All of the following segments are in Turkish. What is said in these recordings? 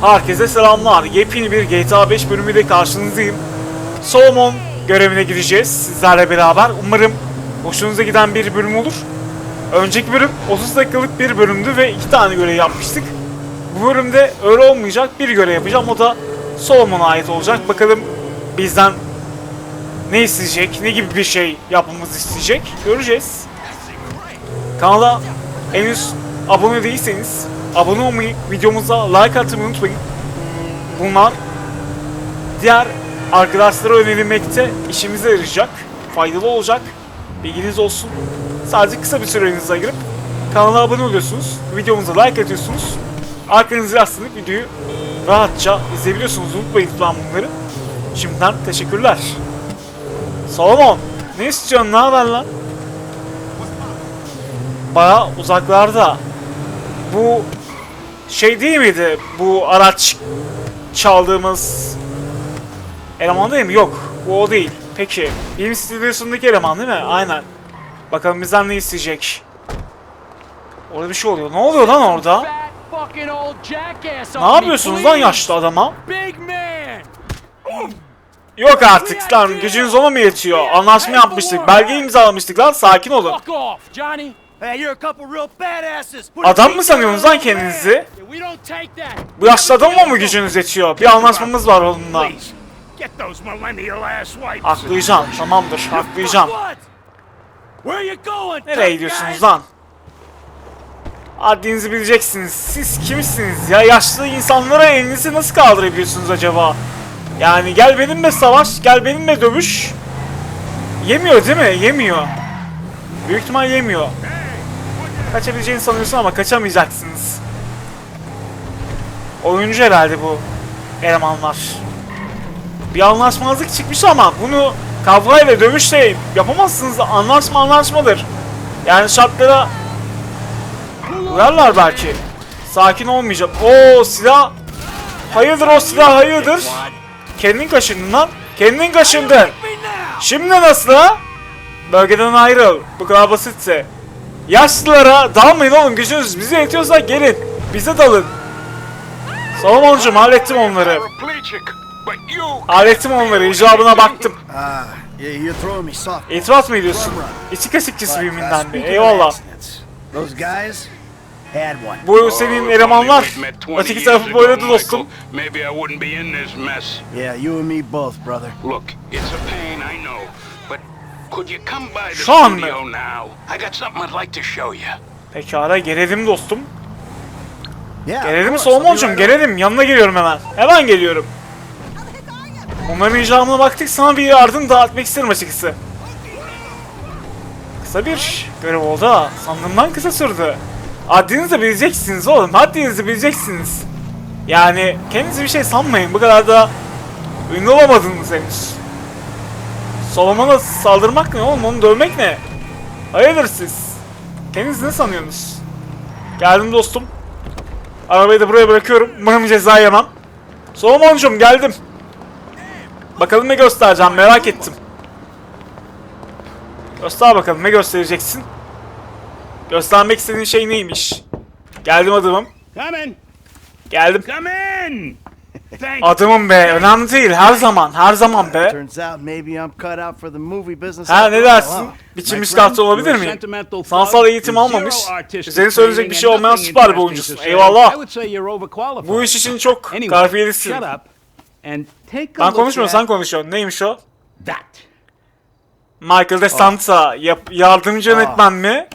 Herkese selamlar. Yepyeni bir GTA 5 bölümüyle karşınızdayım. Solomon görevine gideceğiz sizlerle beraber. Umarım hoşunuza giden bir bölüm olur. Önceki bölüm 30 dakikalık bir bölümdü ve iki tane görev yapmıştık. Bu bölümde öyle olmayacak bir görev yapacağım. O da Solomon'a ait olacak. Bakalım bizden ne isteyecek, ne gibi bir şey yapmamızı isteyecek göreceğiz. Kanala henüz abone değilseniz abone olmayı, videomuza like atmayı unutmayın. Bunlar diğer arkadaşlara önerilmekte işimize yarayacak, faydalı olacak. Bilginiz olsun. Sadece kısa bir sürenizi ayırıp kanala abone oluyorsunuz, videomuza like atıyorsunuz. Arkanızı yaslanıp videoyu rahatça izleyebiliyorsunuz. Unutmayın lütfen bunları. Şimdiden teşekkürler. Solomon, ne istiyorsun? Ne haber lan? Baya uzaklarda. Bu şey değil miydi? Bu araç çaldığımız eleman değil mi? Yok. Bu o değil. Peki. Film stüdyosundaki eleman değil mi? Aynen. Bakalım bizden ne isteyecek? Orada bir şey oluyor. Ne oluyor lan orada? Ne yapıyorsunuz lan yaşlı adama? Yok artık lan gücünüz ona mı yetiyor? Anlaşma yapmıştık. Belge imzalamıştık lan. Sakin olun. Adam mı sanıyorsunuz lan kendinizi? Bu yaşlı adama mı gücünüz yetiyor? Bir anlaşmamız var onunla. Haklayacağım. Tamamdır. Haklayacağım. Nereye gidiyorsunuz lan? Haddinizi bileceksiniz. Siz kimsiniz ya? Yaşlı insanlara elinizi nasıl kaldırabiliyorsunuz acaba? Yani gel benimle savaş, gel benimle dövüş. Yemiyor değil mi? Yemiyor. Büyük ihtimal yemiyor. Kaçabileceğini sanıyorsun ama kaçamayacaksınız. Oyuncu herhalde bu elemanlar. Bir anlaşmazlık çıkmış ama bunu kavgayla dövüşle yapamazsınız. Anlaşma anlaşmadır. Yani şartlara uyarlar belki. Sakin olmayacağım. Oo silah. Hayırdır o silah hayırdır? Kendin kaşındın lan. Kendin kaşındın. Şimdi nasıl ha? Bölgeden ayrıl. Bu kadar basitse. Yaşlılara dalmayın oğlum gücünüz bize yetiyorsa gelin. Bize dalın. Solomon'cum hallettim onları. Hallettim onları. icabına baktım. Ah. İtiraz mı ediyorsun? But, uh, filminden bir. Eyvallah. accidents, Those guys had one. Bu senin elemanlar. Öteki tarafı boyladı dostum. Maybe I wouldn't be in this mess. Yeah, you and me both, brother. Look, it's a pain, I know, could you come by the Şu an mı? studio now? I got something I'd like to show you. Pekala gelelim dostum. Gelelim over. gelelim. Yanına geliyorum hemen. Hemen geliyorum. Onların icabına baktık sana bir yardım dağıtmak isterim açıkçası. Kısa bir görev oldu ha. Sandığımdan kısa sürdü. Haddinizi bileceksiniz oğlum. Haddinizi bileceksiniz. Yani kendinizi bir şey sanmayın. Bu kadar da ünlü olamadınız henüz. Solomon'a saldırmak ne oğlum? Onu dövmek ne? Hayırdır siz? Kendinizi ne sanıyorsunuz? Geldim dostum. Arabayı da buraya bırakıyorum. Umarım ceza yemem. Solomon'cum geldim. Bakalım ne göstereceğim merak ettim. Göster bakalım ne göstereceksin. Göstermek istediğin şey neymiş? Geldim adımım. Geldim. Adımım be. Önemli değil. Her zaman. Her zaman be. Turns out maybe I'm cut out for the movie business. Ha ne dersin? friend, kartı olabilir miyim? sentimental Sanatsal eğitim almamış. Üzerine söyleyecek bir şey olmayan süper bir oyuncusun. Eyvallah. I would say you're overqualified. Bu iş için çok Anyway, kafiyelisin. shut up and take a Ben konuşmuyorum sen konuşuyorsun. Neymiş o? that. Michael De Santa yap- yardımcı yönetmen mi?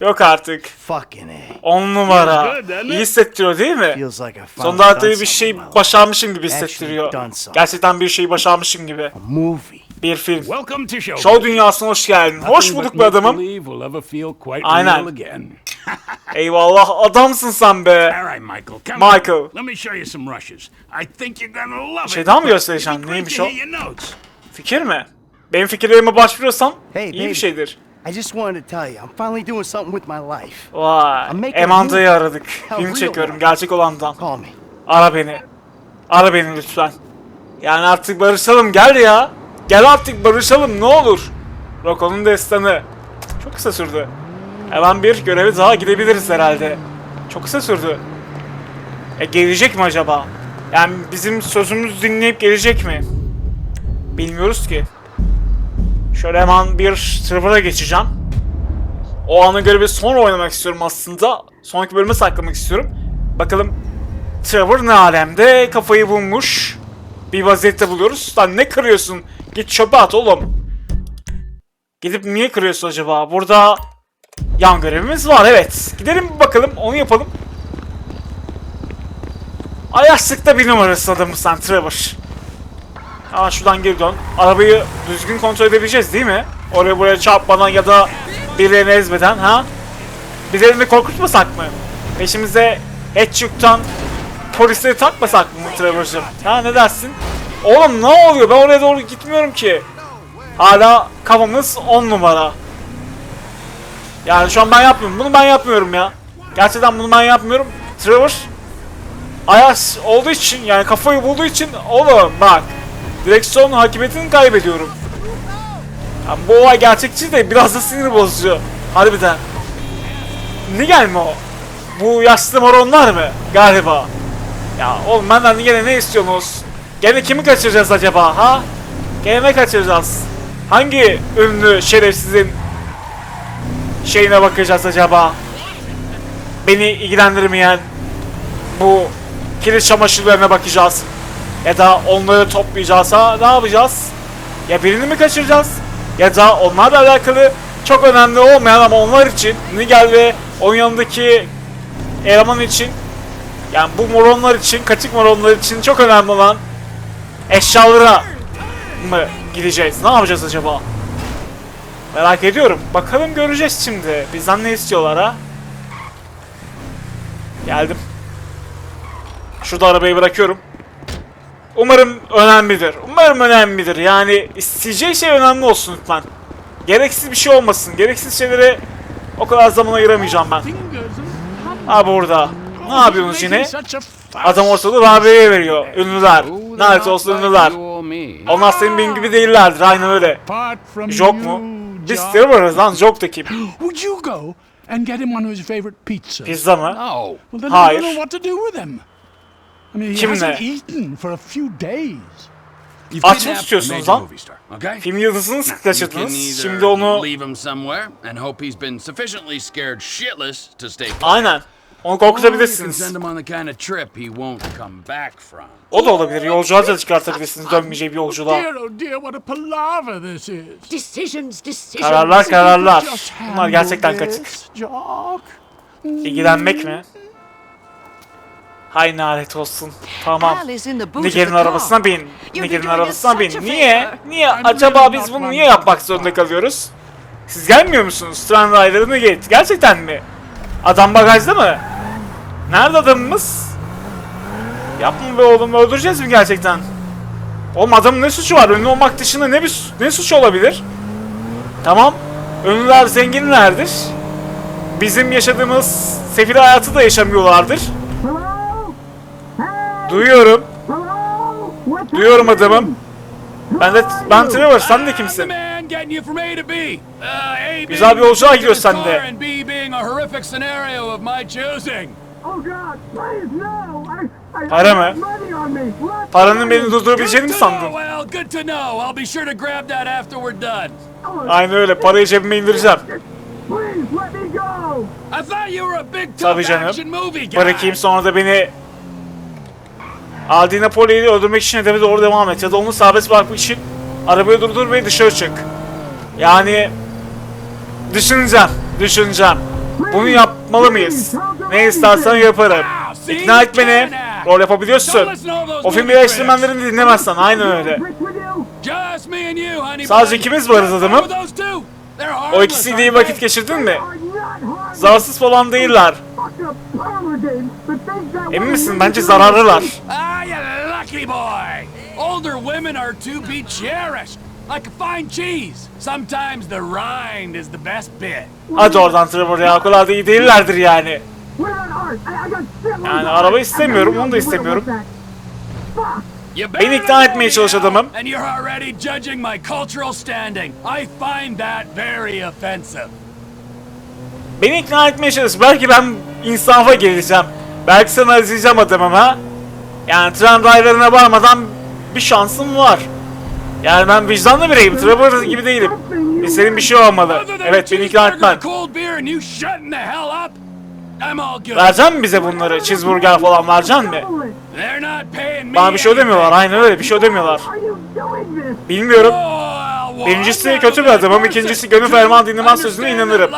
Yok artık. Fucking A. 10 numara. İyi hissettiriyor değil mi? Feels like I finally Son done dakikada bir şey başarmışım gibi hissettiriyor. Gerçekten bir şeyi başarmışım gibi. A movie. Bir film. Welcome to show. Show dünyasına hoş geldin. Hoş bulduk be adamım. Aynen. Eyvallah adamsın sen be. Michael. Come Michael. On. Let me show you some rushes. I think you're gonna love it. şey daha mı göstereceğim? Neymiş o? Fikir mi? Benim fikirlerime başvuruyorsam Hey, iyi bir baby. şeydir. I just wanted to tell you, I'm finally doing something with my life. Vay. Emanda'yı aradık. Film çekiyorum gerçek olandan. Call me. Ara beni. Ara beni lütfen. Yani artık barışalım gel ya. Gel artık barışalım ne olur. Roko'nun destanı. Çok kısa sürdü. Hemen bir göreve daha gidebiliriz herhalde. Çok kısa sürdü. E gelecek mi acaba? Yani bizim sözümüzü dinleyip gelecek mi? Bilmiyoruz ki. Şöyle hemen bir Trevor'a geçeceğim. O ana göre bir sonra oynamak istiyorum aslında. Sonraki bölüme saklamak istiyorum. Bakalım Trevor ne alemde kafayı bulmuş. Bir vaziyette buluyoruz. Lan ne kırıyorsun? Git çöpe at oğlum. Gidip niye kırıyorsun acaba? Burada yan görevimiz var evet. Gidelim bakalım onu yapalım. Ayaşlıkta bir numarası adamı sen Trevor. Aa şuradan geri dön. Arabayı düzgün kontrol edebileceğiz değil mi? Oraya buraya çarpmadan ya da birilerini ezmeden ha? Bizlerini korkutmasak mı? Peşimize Hatchuk'tan polisleri takmasak mı Trevor'cığım? Ha ne dersin? Oğlum ne oluyor? Ben oraya doğru gitmiyorum ki. Hala kafamız 10 numara. Yani şu an ben yapmıyorum. Bunu ben yapmıyorum ya. Gerçekten bunu ben yapmıyorum. Trevor Ayas olduğu için yani kafayı bulduğu için oğlum bak direksiyon hakimiyetini kaybediyorum. Yani bu olay gerçekçi de biraz da sinir bozucu. Harbiden. Ne gelme o? Bu yaşlı moronlar mı? Galiba. Ya oğlum benden gene ne istiyorsunuz? Gene kimi kaçıracağız acaba ha? Gene ne kaçıracağız? Hangi ünlü şerefsizin şeyine bakacağız acaba? Beni ilgilendirmeyen bu kilit çamaşırlarına bakacağız. Ya da onları toplayacağız ha ne yapacağız? Ya birini mi kaçıracağız? Ya da onlarla alakalı çok önemli olmayan ama onlar için Nigel ve onun yanındaki eleman için yani bu moronlar için, kaçık moronlar için çok önemli olan eşyalara mı gideceğiz? Ne yapacağız acaba? Merak ediyorum. Bakalım göreceğiz şimdi. Bizden ne istiyorlar ha? Geldim. Şurada arabayı bırakıyorum. Umarım önemlidir. Umarım önemlidir. Yani isteyeceği şey önemli olsun lütfen. Gereksiz bir şey olmasın. Gereksiz şeylere o kadar zaman ayıramayacağım ben. Ha burada. Ne yapıyorsunuz yine? Adam ortalığı Rabia'ya veriyor. Ünlüler. Lanet olsun ünlüler. Onlar senin benim gibi değillerdir. Aynen öyle. Jok mu? Biz Jock, Trevor'ız lan. Jok da kim? Pizza mı? Hayır. Kimle? hasn't eaten for a few days. You've Aç mı kidnapped tutuyorsunuz lan? movie star, okay? Film yıldızını can kaçırdınız. Şimdi onu... leave him somewhere and hope he's been sufficiently scared shitless to stay quiet. Aynen. Onu Or you can korkutabilirsiniz. send him on the kind of trip he won't come back from. O da olabilir. Yolculuğa da çıkartabilirsiniz. Dönmeyeceği bir yolculuğa. Dear oh dear, what a palaver this is. Decisions, decisions. Kararlar kararlar. Bunlar gerçekten kaçık. İlgilenmek mi? Boot of Nigel'in the car. arabasına bin. Us arabasına bin. Niye? Niye? Acaba biz bunu niye yapmak zorunda kalıyoruz? Siz gelmiyor musunuz? Strand Rider'ı Nigel. Gerçekten mi? Adam bagajda mı? Nerede adamımız? Yapma be oğlum öldüreceğiz mi gerçekten? Oğlum adamın ne suçu var? Ünlü olmak dışında ne bir ne suç olabilir? Tamam. Ünlüler zenginlerdir. Bizim yaşadığımız sefil hayatı da yaşamıyorlardır. Duyuyorum. Duyuyorum adamım. Ben de ben Trevor, sen de kimsin? Uh, Güzel bir yolculuğa the gidiyorsun sen de. Oh Para mı? Paranın beni durdurabileceğini mi sandın? done. Aynen öyle. Parayı cebime indireceğim. Tabii canım. Bırakayım sonra da beni Adi Napoli'yi öldürmek için hedefe doğru devam et ya da onu serbest bırakmak için arabayı durdur ve dışarı çık. Yani düşüneceğim, düşüneceğim. Bunu yapmalı mıyız? Ne istersen yaparım. İkna et beni. Rol yapabiliyorsun. O filmi eleştirmenlerini dinlemezsen aynen öyle. Sadece ikimiz varız adamım. O ikisiyle iyi vakit geçirdin mi? Zararsız falan değiller. Emin misin? Bence zararlılar. Lucky boy. Older women are to be cherished. Like a fine cheese. Sometimes the rind is the best bit. Hadi oradan Trevor ya. O kadar da iyi değillerdir yani. Yani araba istemiyorum, onu da istemiyorum. Beni ikna etmeye me çalış adamım. And you're already judging my cultural standing. I find that very offensive. Beni ikna etmeye çalış. Belki ben insafa geleceğim. Belki sana izleyeceğim adamım ha. Yani tren raylarına varmadan bir şansım var. Yani ben vicdanlı bireyim. Trevor gibi değilim. İstediğim bir şey olmalı. Evet beni ikna etmen. Vereceksin mi bize bunları? Cheeseburger falan vereceksin mi? Bana bir şey ödemiyorlar. Aynen öyle bir şey ödemiyorlar. Bilmiyorum. Birincisi kötü bir adamım, ikincisi gönül ferman dinlemez sözüne inanırım.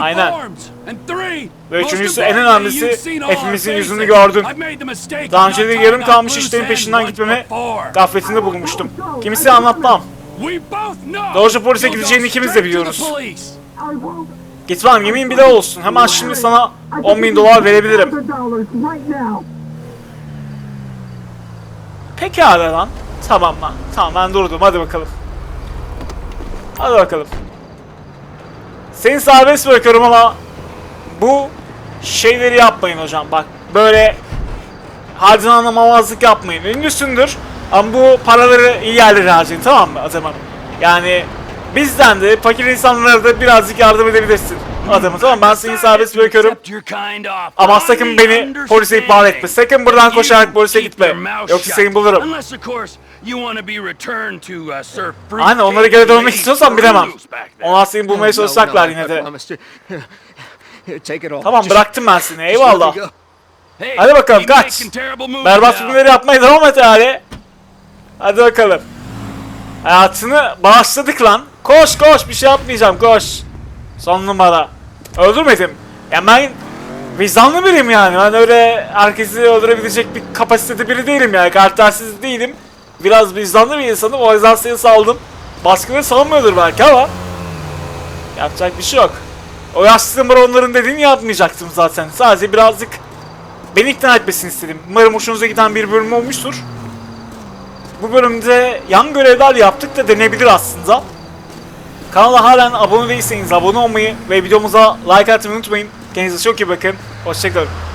Aynen. Ve üçüncüsü, en önemlisi, hepimizin yüzünü gördün. Daha önce de yarım kalmış işlerin peşinden gitmemi gafletinde bulunmuştum. Kimseye anlatmam. Doğruca polise gideceğini ikimiz de biliyoruz. Gitmem yemin bile olsun. Hemen şimdi sana I 10 bin dolar verebilirim. $1,000 right now. Pekala lan. Tamam lan. Tamam ben durdum. Hadi bakalım. Hadi bakalım. Seni serbest bırakıyorum ama bu şeyleri yapmayın hocam. Bak böyle harcını anlamamazlık yapmayın. Ünlüsündür ama bu paraları iyi yerlere harcayın tamam mı adamım? Yani bizden de fakir insanlara da birazcık yardım edebilirsin adamım tamam? Ben seni serbest bırakıyorum. Ama sakın beni polise ihbar etme. Sakın buradan koşarak polise gitme. Yoksa seni bulurum. Unless of course you want to be returned to uh, Sir Fruit Aynen onları geri dönmek istiyorsan bilemem. Onlar seni bulmaya çalışacaklar yine de. Take it all. Tamam bıraktım ben seni eyvallah. Hadi bakalım, kaç. Berbat filmleri yapmaya devam et yani. Hadi bakalım. Hayatını bağışladık lan. Koş koş bir şey yapmayacağım koş. Son numara. Öldürmedim. Ya ben vicdanlı biriyim yani. Ben öyle herkesi öldürebilecek bir kapasitede biri değilim yani. Karaktersiz değilim. Biraz vicdanlı bir insanım. O yüzden seni saldım. Başkaları salmıyordur belki ama. Yapacak bir şey yok. O yaşlı onların dediğini yapmayacaktım zaten. Sadece birazcık beni ikna etmesini istedim. Umarım hoşunuza giden bir bölüm olmuştur. Bu bölümde yan görevler yaptık da denebilir aslında. Kanala halen abone değilseniz abone olmayı ve videomuza like atmayı unutmayın. Kendinize çok iyi bakın. Hoşçakalın.